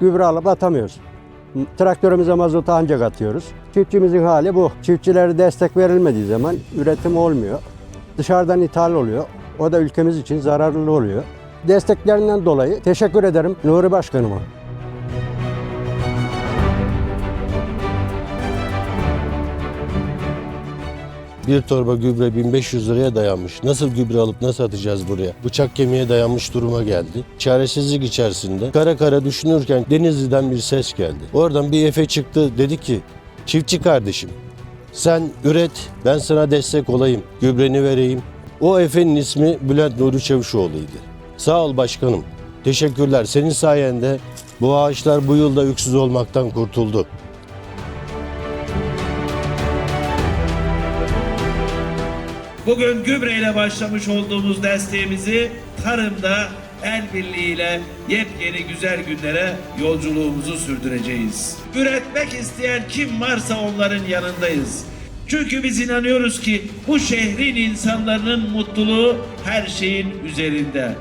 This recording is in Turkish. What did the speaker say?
gübre alıp atamıyoruz. Traktörümüze mazot ancak atıyoruz. Çiftçimizin hali bu. Çiftçilere destek verilmediği zaman üretim olmuyor. Dışarıdan ithal oluyor. O da ülkemiz için zararlı oluyor. Desteklerinden dolayı teşekkür ederim Nuri Başkanıma. Bir torba gübre 1500 liraya dayanmış. Nasıl gübre alıp nasıl atacağız buraya? Bıçak kemiğe dayanmış duruma geldi. Çaresizlik içerisinde kara kara düşünürken Denizli'den bir ses geldi. Oradan bir Efe çıktı dedi ki çiftçi kardeşim sen üret ben sana destek olayım gübreni vereyim. O Efe'nin ismi Bülent Nuri Çavuşoğlu'ydu. Sağ ol başkanım. Teşekkürler. Senin sayende bu ağaçlar bu yılda öksüz olmaktan kurtuldu. Bugün gübreyle başlamış olduğumuz desteğimizi tarımda el birliğiyle yepyeni güzel günlere yolculuğumuzu sürdüreceğiz. Üretmek isteyen kim varsa onların yanındayız. Çünkü biz inanıyoruz ki bu şehrin insanların mutluluğu her şeyin üzerinde.